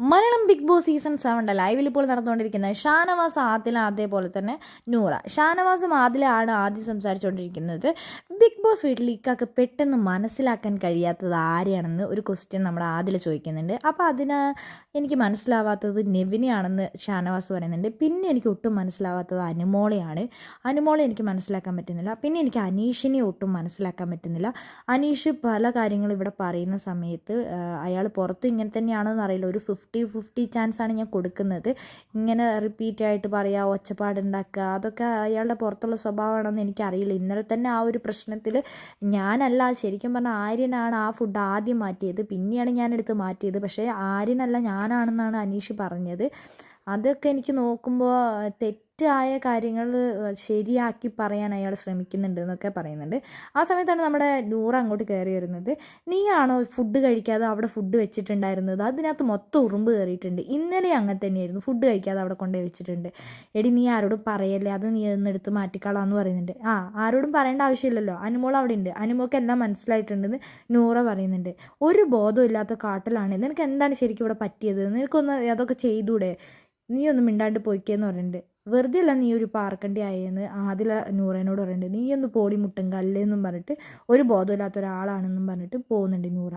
Malayalam Bigg Boss season സെവന്റെ ലൈവിൽ ഇപ്പോൾ നടന്നുകൊണ്ടിരിക്കുന്നത് ഷാനവാസ് ആദില അതേപോലെ തന്നെ നൂറ. ഷാനവാസും ആദിലാണ് ആദ്യം സംസാരിച്ചുകൊണ്ടിരിക്കുന്നത്. ബിഗ് ബോസ് വീട്ടിൽ ഇക്കാക്ക് പെട്ടെന്ന് മനസ്സിലാക്കാൻ കഴിയാത്തത് ആരെയാണെന്ന് ഒരു ക്വസ്റ്റ്യൻ നമ്മുടെ ആദില ചോദിക്കുന്നുണ്ട്. അപ്പോൾ അതിന് എനിക്ക് മനസ്സിലാവാത്തത് നെവിനെയാണെന്ന് ഷാനവാസ് പറയുന്നുണ്ട്. പിന്നെ എനിക്ക് ഒട്ടും മനസ്സിലാവാത്തത് അനുമോളയാണ്. അനുമോളെ എനിക്ക് മനസ്സിലാക്കാൻ പറ്റുന്നില്ല. പിന്നെ എനിക്ക് അനീഷിനെ ഒട്ടും മനസ്സിലാക്കാൻ പറ്റുന്നില്ല. അനീഷ് പല കാര്യങ്ങളും ഇവിടെ പറയുന്ന സമയത്ത് അയാൾ പുറത്ത് ഇങ്ങനെ തന്നെയാണോ എന്നറിയില്ല ഒരു ഫിഫ്റ്റി ഫിഫ്റ്റി ചാൻസ് ആണ് ഞാൻ കൊടുക്കുന്നത്. ഇങ്ങനെ റിപ്പീറ്റ് ആയിട്ട് പറയുക ഒച്ചപ്പാടുണ്ടാക്കുക അതൊക്കെ അയാളുടെ പുറത്തുള്ള സ്വഭാവമാണെന്ന് എനിക്കറിയില്ല. ഇന്നലെ തന്നെ ആ ഒരു പ്രശ്നത്തിൽ ഞാനല്ല ശരിക്കും പറഞ്ഞാൽ ആര്യനാണ് ആ ഫുഡ് ആദ്യം മാറ്റിയത്. പിന്നെയാണ് ഞാനെടുത്ത് മാറ്റിയത്. പക്ഷേ ആര്യനല്ല ഞാനാണെന്നാണ് അനീഷ് പറഞ്ഞത്. അതൊക്കെ എനിക്ക് നോക്കുമ്പോൾ തെറ്റായ കാര്യങ്ങൾ ശരിയാക്കി പറയാൻ അയാൾ ശ്രമിക്കുന്നുണ്ട് എന്നൊക്കെ പറയുന്നുണ്ട്. ആ സമയത്താണ് നമ്മുടെ നൂറ് അങ്ങോട്ട് കയറി വരുന്നത്. നീയാണോ ഫുഡ് കഴിക്കാതെ അവിടെ ഫുഡ് വെച്ചിട്ടുണ്ടായിരുന്നത്? അതിനകത്ത് മൊത്തം ഉറുമ്പ് കയറിയിട്ടുണ്ട്. ഇന്നലെ അങ്ങനെ തന്നെയായിരുന്നു. ഫുഡ് കഴിക്കാതെ അവിടെ കൊണ്ടുപോയി വെച്ചിട്ടുണ്ട്. എടി നീ ആരോടും പറയല്ലേ? അത് നീ ഒന്നെടുത്ത് മാറ്റിക്കളാന്ന് പറയുന്നുണ്ട്. ആ ആരോടും പറയേണ്ട ആവശ്യമില്ലല്ലോ. അനുമോൾ അവിടെ ഉണ്ട്. അനുമോൾക്ക് എല്ലാം മനസ്സിലായിട്ടുണ്ടെന്ന് നൂറ പറയുന്നുണ്ട്. ഒരു ബോധമില്ലാത്ത കാട്ടിലാണ്. നിനക്ക് എന്താണ് ശരിക്കും ഇവിടെ പറ്റിയത്? നിനക്കൊന്ന് അതൊക്കെ ചെയ്തൂടെ? നീ ഒന്ന് മിണ്ടാണ്ട് പോയിക്കേന്ന് പറയുന്നുണ്ട് വെറുതെ അല്ല നീ ഒരു പാർക്കണ്ടി ആയെന്ന് ആദില നൂറേനോട് പറയുന്നുണ്ട് നീ ഒന്ന് പോടി മുട്ടും പറഞ്ഞിട്ട് ഒരു ബോധമില്ലാത്ത ഒരാളാണെന്നും പറഞ്ഞിട്ട് പോകുന്നുണ്ട് നൂറ.